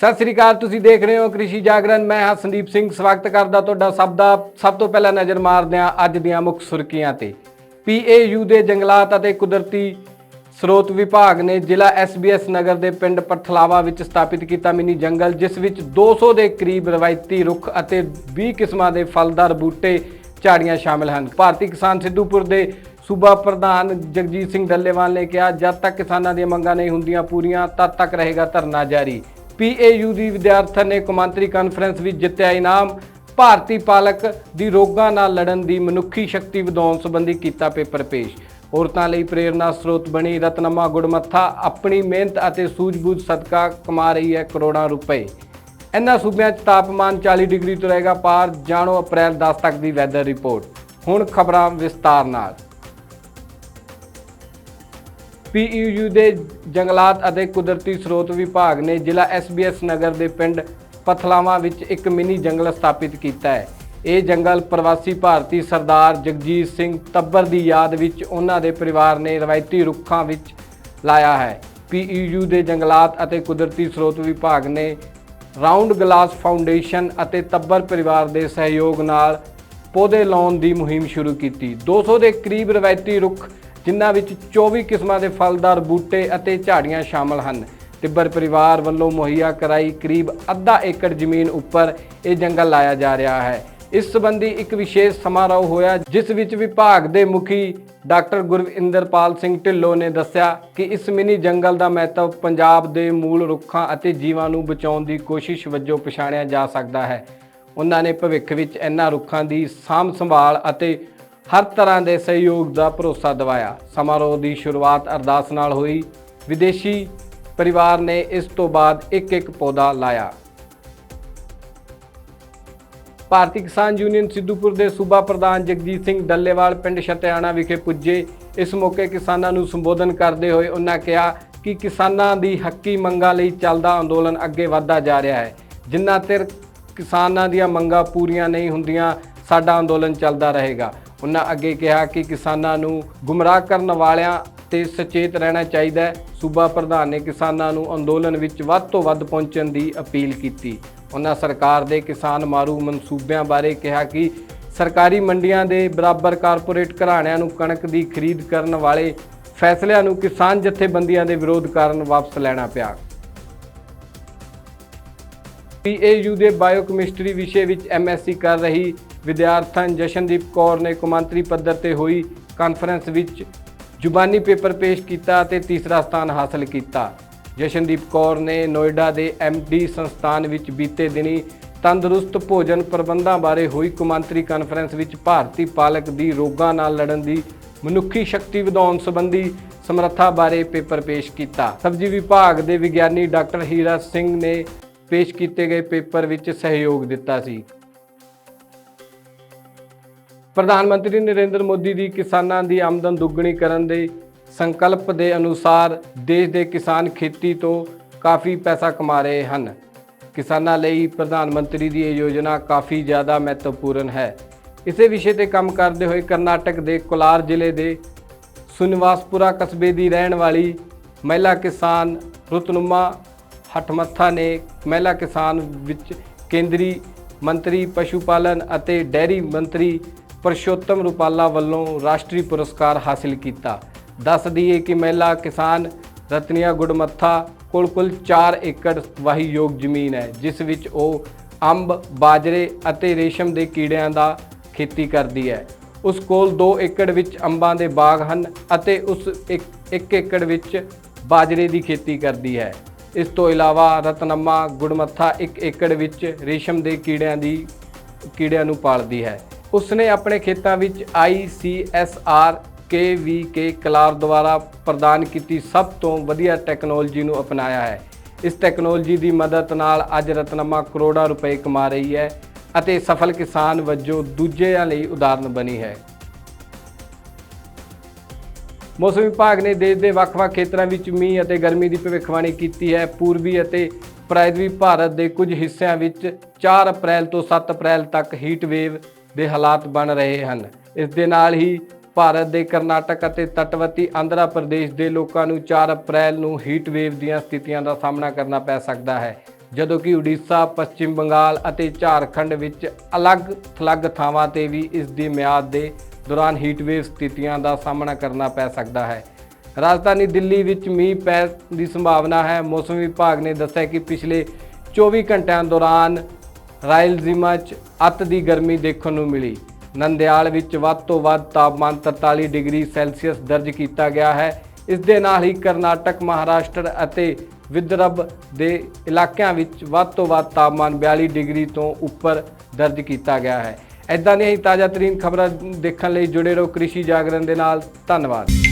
ਸਤਿ ਸ੍ਰੀ ਅਕਾਲ, ਤੁਸੀਂ ਦੇਖ ਰਹੇ ਹੋ ਕ੍ਰਿਸ਼ੀ ਜਾਗਰਣ। ਮੈਂ ਹਾਂ ਸੰਦੀਪ ਸਿੰਘ, ਸਵਾਗਤ ਕਰਦਾ ਤੁਹਾਡਾ ਸਭ ਦਾ। ਸਭ ਤੋਂ ਪਹਿਲਾਂ ਨਜ਼ਰ ਮਾਰਦੇ ਹਾਂ ਅੱਜ ਦੀਆਂ ਮੁੱਖ ਸੁਰਖੀਆਂ ਤੇ। ਪੀਏਯੂ ਦੇ ਜੰਗਲਾਤ ਅਤੇ ਕੁਦਰਤੀ ਸਰੋਤ ਵਿਭਾਗ ਨੇ ਜ਼ਿਲ੍ਹਾ ਐਸਬੀਐਸ ਨਗਰ ਦੇ ਪਿੰਡ ਪਠਲਾਵਾ ਵਿੱਚ ਸਥਾਪਿਤ ਕੀਤਾ ਮਿੰਨੀ ਜੰਗਲ, ਜਿਸ ਵਿੱਚ 200 ਦੇ ਕਰੀਬ ਰਵਾਇਤੀ ਰੁੱਖ ਅਤੇ 20 ਕਿਸਮਾਂ ਦੇ ਫਲਦਾਰ ਬੂਟੇ, ਝਾੜੀਆਂ ਸ਼ਾਮਲ ਹਨ। ਭਾਰਤੀ ਕਿਸਾਨ ਸਿੱਧੂਪੁਰ ਦੇ ਸੂਬਾ ਪ੍ਰਧਾਨ ਜਗਜੀਤ ਸਿੰਘ ਡੱਲੇਵਾਲ ਨੇ ਕਿਹਾ, ਜਦ ਤੱਕ ਕਿਸਾਨਾਂ ਦੀਆਂ ਮੰਗਾਂ ਨਹੀਂ ਹੁੰਦੀਆਂ ਪੂਰੀਆਂ, ਤਦ ਤੱਕ ਰਹੇਗਾ ਧਰਨਾ ਜਾਰੀ। ਪੀਏਯੂ ਦੀ ਵਿਦਿਆਰਥਣ ਨੇ ਕੌਮਾਂਤਰੀ ਕਾਨਫਰੰਸ ਵਿੱਚ ਜਿੱਤਿਆ ਇਨਾਮ। ਭਾਰਤੀ ਪਾਲਕ ਦੀ ਰੋਗਾਂ ਨਾਲ ਲੜਨ ਦੀ ਮਨੁੱਖੀ ਸ਼ਕਤੀ ਵਧਾਉਣ ਸੰਬੰਧੀ ਕੀਤਾ ਪੇਪਰ ਪੇਸ਼। ਔਰਤਾਂ ਲਈ ਪ੍ਰੇਰਨਾ ਸਰੋਤ ਬਣੀ ਰਤਨਮਾ ਗੁੜਮੱਥਾ। ਆਪਣੀ ਮਿਹਨਤ ਅਤੇ ਸੂਝ-ਬੂਝ ਸਦਕਾ ਕਮਾ ਰਹੀ ਹੈ ਕਰੋੜਾਂ ਰੁਪਏ। ਇਹਨਾਂ ਸੂਬਿਆਂ 'ਚ ਤਾਪਮਾਨ 40 ਡਿਗਰੀ ਤੋਂ ਰਹੇਗਾ ਪਾਰ। ਜਾਣੋ ਅਪ੍ਰੈਲ 10 ਤੱਕ ਦੀ ਵੈਦਰ ਰਿਪੋਰਟ ਹੁਣ ਖਬਰਾਂ ਵਿਸਤਾਰ ਨਾਲ। ਪੀਯੂ ਦੇ ਜੰਗਲਾਤ ਅਤੇ ਕੁਦਰਤੀ ਸਰੋਤ ਵਿਭਾਗ ਨੇ ਜ਼ਿਲ੍ਹਾ ਐਸਬੀਐਸ ਨਗਰ ਦੇ ਪਿੰਡ ਪਥਲਾਵਾ ਵਿੱਚ ਇੱਕ ਮਿੰਨੀ ਜੰਗਲ ਸਥਾਪਿਤ ਕੀਤਾ ਹੈ। ਇਹ ਜੰਗਲ ਪ੍ਰਵਾਸੀ ਭਾਰਤੀ ਸਰਦਾਰ ਜਗਜੀਤ ਸਿੰਘ ਤੱਬਰ ਦੀ ਯਾਦ ਵਿੱਚ ਉਹਨਾਂ ਦੇ ਪਰਿਵਾਰ ਨੇ ਰਵਾਇਤੀ ਰੁੱਖਾਂ ਵਿੱਚ ਲਾਇਆ ਹੈ। ਪੀਯੂ ਦੇ ਜੰਗਲਾਤ ਅਤੇ ਕੁਦਰਤੀ ਸਰੋਤ ਵਿਭਾਗ ਨੇ ਰਾਉਂਡ ਗਲਾਸ ਫਾਊਂਡੇਸ਼ਨ ਅਤੇ ਤੱਬਰ ਪਰਿਵਾਰ ਦੇ ਸਹਿਯੋਗ ਨਾਲ ਪੌਦੇ ਲਾਉਣ ਦੀ ਮੁਹਿੰਮ ਸ਼ੁਰੂ ਕੀਤੀ। 200 ਦੇ ਕਰੀਬ ਰਵਾਇਤੀ ਰੁੱਖ ਜਿਨ੍ਹਾਂ ਵਿੱਚ 24 ਕਿਸਮਾਂ ਦੇ ਫਲਦਾਰ ਬੂਟੇ ਅਤੇ ਝਾੜੀਆਂ ਸ਼ਾਮਲ ਹਨ। ਤਿੱਬਰ ਪਰਿਵਾਰ ਵੱਲੋਂ ਮੁਹੱਈਆ ਕਰਾਈ ਕਰੀਬ ਅੱਧਾ ਏਕੜ ਜ਼ਮੀਨ ਉੱਪਰ ਇਹ ਜੰਗਲ ਲਾਇਆ ਜਾ ਰਿਹਾ ਹੈ। ਇਸ ਸੰਬੰਧੀ ਇੱਕ ਵਿਸ਼ੇਸ਼ ਸਮਾਰੋਹ ਹੋਇਆ, ਜਿਸ ਵਿੱਚ ਵਿਭਾਗ ਦੇ ਮੁਖੀ ਡਾਕਟਰ ਗੁਰਵਿੰਦਰਪਾਲ ਸਿੰਘ ਢਿੱਲੋਂ ਨੇ ਦੱਸਿਆ ਕਿ ਇਸ ਮਿਨੀ ਜੰਗਲ ਦਾ ਮਹੱਤਵ ਪੰਜਾਬ ਦੇ ਮੂਲ ਰੁੱਖਾਂ ਅਤੇ ਜੀਵਾਂ ਨੂੰ ਬਚਾਉਣ ਦੀ ਕੋਸ਼ਿਸ਼ ਵਜੋਂ ਪਛਾਣਿਆ ਜਾ ਸਕਦਾ ਹੈ। ਉਹਨਾਂ ਨੇ ਭਵਿੱਖ ਵਿੱਚ ਇਹਨਾਂ ਰੁੱਖਾਂ ਦੀ ਸਾਂਭ ਸੰਭਾਲ ਅਤੇ ਹਰ ਤਰ੍ਹਾਂ ਦੇ ਸਹਿਯੋਗ ਦਾ ਭਰੋਸਾ ਦਿਵਾਇਆ। ਸਮਾਰੋਹ ਦੀ ਸ਼ੁਰੂਆਤ ਅਰਦਾਸ ਨਾਲ ਹੋਈ। ਵਿਦੇਸ਼ੀ ਪਰਿਵਾਰ ਨੇ ਇਸ ਤੋਂ ਬਾਅਦ ਇੱਕ ਇੱਕ ਪੌਦਾ ਲਾਇਆ। ਭਾਰਤੀ ਕਿਸਾਨ ਯੂਨੀਅਨ ਸਿੱਧੂਪੁਰ ਦੇ ਸੂਬਾ ਪ੍ਰਧਾਨ ਜਗਜੀਤ ਸਿੰਘ ਡੱਲੇਵਾਲ ਪਿੰਡ ਛਤਿਆਣਾ ਵਿਖੇ ਪੁੱਜੇ। ਇਸ ਮੌਕੇ ਕਿਸਾਨਾਂ ਨੂੰ ਸੰਬੋਧਨ ਕਰਦੇ ਹੋਏ ਉਹਨਾਂ ਕਿਹਾ ਕਿ ਕਿਸਾਨਾਂ ਦੀ ਹੱਕੀ ਮੰਗਾਂ ਲਈ ਚੱਲਦਾ ਅੰਦੋਲਨ ਅੱਗੇ ਵਧਦਾ ਜਾ ਰਿਹਾ ਹੈ। ਜਿੰਨਾ ਚਿਰ ਕਿਸਾਨਾਂ ਦੀਆਂ ਮੰਗਾਂ ਪੂਰੀਆਂ ਨਹੀਂ ਹੁੰਦੀਆਂ, ਸਾਡਾ ਅੰਦੋਲਨ ਚੱਲਦਾ ਰਹੇਗਾ। ਉਹਨਾਂ ਅੱਗੇ ਕਿਹਾ ਕਿ ਕਿਸਾਨਾਂ ਨੂੰ ਗੁੰਮਰਾਹ ਕਰਨ ਵਾਲਿਆਂ ਤੇ ਸੁਚੇਤ ਰਹਿਣਾ ਚਾਹੀਦਾ ਹੈ। ਸੂਬਾ ਪ੍ਰਧਾਨ ਨੇ ਕਿਸਾਨਾਂ ਨੂੰ ਅੰਦੋਲਨ ਵਿੱਚ ਵੱਧ ਤੋਂ ਵੱਧ ਪਹੁੰਚਣ ਦੀ ਅਪੀਲ ਕੀਤੀ। ਉਹਨਾਂ ਸਰਕਾਰ ਦੇ ਕਿਸਾਨ ਮਾਰੂ ਮਨਸੂਬਿਆਂ ਬਾਰੇ ਕਿਹਾ ਕਿ ਸਰਕਾਰੀ ਮੰਡੀਆਂ ਦੇ ਬਰਾਬਰ ਕਾਰਪੋਰੇਟ ਘਰਾਣਿਆਂ ਨੂੰ ਕਣਕ ਦੀ ਖਰੀਦ ਕਰਨ ਵਾਲੇ ਫੈਸਲਿਆਂ ਨੂੰ ਕਿਸਾਨ ਜਥੇਬੰਦੀਆਂ ਦੇ ਵਿਰੋਧ ਕਾਰਨ ਵਾਪਸ ਲੈਣਾ ਪਿਆ। ਪੀਏਯੂ ਦੇ ਬਾਇਓਕੈਮਿਸਟਰੀ ਵਿਸ਼ੇ ਵਿੱਚ ਐਮਐਸਸੀ ਕਰ ਰਹੀ ਵਿਦਿਆਰਥਣ ਜਸ਼ਨਦੀਪ ਕੌਰ ਨੇ ਕੌਮਾਂਤਰੀ ਪੱਧਰ ਤੇ ਹੋਈ ਕਾਨਫਰੰਸ ਵਿੱਚ ਜ਼ੁਬਾਨੀ ਪੇਪਰ ਪੇਸ਼ ਕੀਤਾ ਅਤੇ ਤੀਸਰਾ ਸਥਾਨ ਹਾਸਲ ਕੀਤਾ। ਜਸ਼ਨਦੀਪ ਕੌਰ ਨੇ ਨੋਇਡਾ ਦੇ ਐਮਡੀ ਸੰਸਥਾਨ ਵਿੱਚ ਬੀਤੇ ਦਿਨੀ ਤੰਦਰੁਸਤ ਭੋਜਨ ਪ੍ਰਬੰਧਾਂ ਬਾਰੇ ਹੋਈ ਕੌਮਾਂਤਰੀ ਕਾਨਫਰੰਸ ਵਿੱਚ ਭਾਰਤੀ ਪਾਲਕ ਦੀ ਰੋਗਾਂ ਨਾਲ ਲੜਨ ਦੀ ਮਨੁੱਖੀ ਸ਼ਕਤੀ ਵਧਾਉਣ ਸੰਬੰਧੀ ਸਮਰੱਥਾ ਬਾਰੇ ਪੇਪਰ ਪੇਸ਼ ਕੀਤਾ। ਸਬਜ਼ੀ ਵਿਭਾਗ ਦੇ ਵਿਗਿਆਨੀ ਡਾਕਟਰ ਹੀਰਾ ਸਿੰਘ ਨੇ ਪੇਸ਼ ਕੀਤੇ ਗਏ ਪੇਪਰ ਵਿੱਚ ਸਹਿਯੋਗ ਦਿੱਤਾ ਸੀ। ਪ੍ਰਧਾਨ ਮੰਤਰੀ ਨਰਿੰਦਰ ਮੋਦੀ ਦੀ ਕਿਸਾਨਾਂ ਦੀ ਆਮਦਨ ਦੁੱਗਣੀ ਕਰਨ ਦੇ ਸੰਕਲਪ ਦੇ ਅਨੁਸਾਰ ਦੇਸ਼ ਦੇ ਕਿਸਾਨ ਖੇਤੀ ਤੋਂ ਕਾਫੀ ਪੈਸਾ ਕਮਾ ਰਹੇ ਹਨ। ਕਿਸਾਨਾਂ ਲਈ ਪ੍ਰਧਾਨ ਮੰਤਰੀ ਦੀ ਇਹ ਯੋਜਨਾ ਕਾਫੀ ਜ਼ਿਆਦਾ ਮਹੱਤਵਪੂਰਨ ਹੈ। ਇਸੇ ਵਿਸ਼ੇ ਤੇ ਕੰਮ ਕਰਦੇ ਹੋਏ ਕਰਨਾਟਕ ਦੇ ਕੋਲਾਰ ਜ਼ਿਲ੍ਹੇ ਦੇ ਸੁਨਿਵਾਸਪੁਰਾ ਕਸਬੇ ਦੀ ਰਹਿਣ ਵਾਲੀ ਮਹਿਲਾ ਕਿਸਾਨ ਰੁਤਨੁਮਾ ਹਟਮੱਥਾ ਨੇ ਮਹਿਲਾ ਕਿਸਾਨ ਵਿੱਚ ਕੇਂਦਰੀ ਮੰਤਰੀ, ਪਸ਼ੂ ਪਾਲਨ ਅਤੇ ਡੈਰੀ ਮੰਤਰੀ ਪਰਸ਼ੋਤਮ ਰੂਪਾਲਾ ਵੱਲੋਂ ਰਾਸ਼ਟਰੀ ਪੁਰਸਕਾਰ ਹਾਸਿਲ ਕੀਤਾ। ਦੱਸ ਦਈਏ ਕਿ ਮਹਿਲਾ ਕਿਸਾਨ ਰਤਨੀਆ ਗੁੜਮੱਥਾ ਕੋਲ ਕੁੱਲ 4 ਏਕੜ ਵਾਹੀ ਯੋਗ ਜ਼ਮੀਨ ਹੈ, ਜਿਸ ਵਿੱਚ ਉਹ ਅੰਬ, ਬਾਜਰੇ ਅਤੇ ਰੇਸ਼ਮ ਦੇ ਕੀੜਿਆਂ ਦਾ ਖੇਤੀ ਕਰਦੀ ਹੈ। ਉਸ ਕੋਲ 2 ਏਕੜ ਵਿੱਚ ਅੰਬਾਂ ਦੇ ਬਾਗ ਹਨ ਅਤੇ ਉਸ 1 ਏਕੜ ਵਿੱਚ ਬਾਜਰੇ ਦੀ ਖੇਤੀ ਕਰਦੀ ਹੈ। ਇਸ ਤੋਂ ਇਲਾਵਾ ਰਤਨਮਾ ਗੁੜਮੱਥਾ 1 ਏਕੜ ਵਿੱਚ ਰੇਸ਼ਮ ਦੇ ਕੀੜਿਆਂ ਦੀ, ਕੀੜਿਆਂ ਨੂੰ ਪਾਲਦੀ ਹੈ। ਉਸਨੇ ਆਪਣੇ ਖੇਤਾਂ ਵਿੱਚ ICSR KVK ਕਲਾਰ ਦੁਆਰਾ ਪ੍ਰਦਾਨ ਕੀਤੀ ਸਭ ਤੋਂ ਵਧੀਆ ਟੈਕਨੋਲੋਜੀ ਨੂੰ ਅਪਣਾਇਆ ਹੈ। ਇਸ ਟੈਕਨੋਲੋਜੀ ਦੀ ਮਦਦ ਨਾਲ ਅੱਜ ਰਤਨਮਾ ਕਰੋੜਾਂ ਰੁਪਏ ਕਮਾ ਰਹੀ ਹੈ ਅਤੇ ਸਫਲ ਕਿਸਾਨ ਵਜੋਂ ਦੂਜਿਆਂ ਲਈ ਉਦਾਹਰਨ ਬਣੀ ਹੈ। ਮੌਸਮ ਵਿਭਾਗ ਨੇ ਦੇਸ਼ ਦੇ ਵੱਖ-ਵੱਖ ਖੇਤਰਾਂ ਵਿੱਚ ਮੀਂਹ ਅਤੇ ਗਰਮੀ ਦੀ ਭਵਿੱਖਬਾਣੀ ਕੀਤੀ ਹੈ। ਪੂਰਬੀ ਅਤੇ ਪ੍ਰਾਇਦਵੀ ਭਾਰਤ ਦੇ ਕੁਝ ਹਿੱਸਿਆਂ ਵਿੱਚ 4 ਅਪ੍ਰੈਲ ਤੋਂ 7 ਅਪ੍ਰੈਲ ਤੱਕ ਹੀਟ ਵੇਵ ਦੇ ਹਾਲਾਤ ਬਣ ਰਹੇ ਹਨ। ਇਸ ਦੇ ਨਾਲ ਹੀ ਭਾਰਤ ਦੇ ਕਰਨਾਟਕ ਅਤੇ ਤਟਵਰਤੀ ਆਂਧਰਾ ਪ੍ਰਦੇਸ਼ ਦੇ ਲੋਕਾਂ ਨੂੰ 4 ਅਪ੍ਰੈਲ ਨੂੰ ਹੀਟ ਵੇਵ ਦੀਆਂ ਸਥਿਤੀਆਂ ਦਾ ਸਾਹਮਣਾ ਕਰਨਾ ਪੈ ਸਕਦਾ ਹੈ, ਜਦੋਂ ਕਿ ਉੜੀਸਾ, ਪੱਛਮ ਬੰਗਾਲ ਅਤੇ ਝਾਰਖੰਡ ਵਿੱਚ ਅਲੱਗ-ਥਲੱਗ ਥਾਵਾਂ ਤੇ ਵੀ ਇਸ ਦੀ ਮਿਆਦ ਦੇ ਦੌਰਾਨ ਹੀਟਵੇਵ ਸਥਿਤੀਆਂ ਦਾ ਸਾਹਮਣਾ ਕਰਨਾ ਪੈ ਸਕਦਾ ਹੈ। ਰਾਜਧਾਨੀ ਦਿੱਲੀ ਵਿੱਚ ਮੀਂਹ ਪੈਣ ਦੀ ਸੰਭਾਵਨਾ ਹੈ। ਮੌਸਮ ਵਿਭਾਗ ਨੇ ਦੱਸਿਆ ਕਿ ਪਿਛਲੇ 24 ਘੰਟਿਆਂ ਦੌਰਾਨ ਰਾਇਲਸੀਮਾ 'ਚ ਅੱਤ ਦੀ ਗਰਮੀ ਦੇਖਣ ਨੂੰ ਮਿਲੀ। ਨੰਦਿਆਲ ਵਿੱਚ ਵੱਧ ਤੋਂ ਵੱਧ ਤਾਪਮਾਨ 43 ਡਿਗਰੀ ਸੈਲਸੀਅਸ ਦਰਜ ਕੀਤਾ ਗਿਆ ਹੈ। ਇਸ ਦੇ ਨਾਲ ਹੀ ਕਰਨਾਟਕ, ਮਹਾਰਾਸ਼ਟਰ ਅਤੇ ਵਿਦਰਭ ਦੇ ਇਲਾਕਿਆਂ ਵਿੱਚ ਵੱਧ ਤੋਂ ਵੱਧ ਤਾਪਮਾਨ 42 ਡਿਗਰੀ ਤੋਂ ਉੱਪਰ ਦਰਜ ਕੀਤਾ ਗਿਆ ਹੈ। ਇਦਾਂ ਦੀਆਂ ਹੀ ਤਾਜ਼ਾ ਤਰੀਨ ਖਬਰਾਂ ਦੇਖਣ ਲਈ ਜੁੜੇ ਰਹੋ ਕ੍ਰਿਸ਼ੀ ਜਾਗਰਣ ਦੇ ਨਾਲ। ਧੰਨਵਾਦ।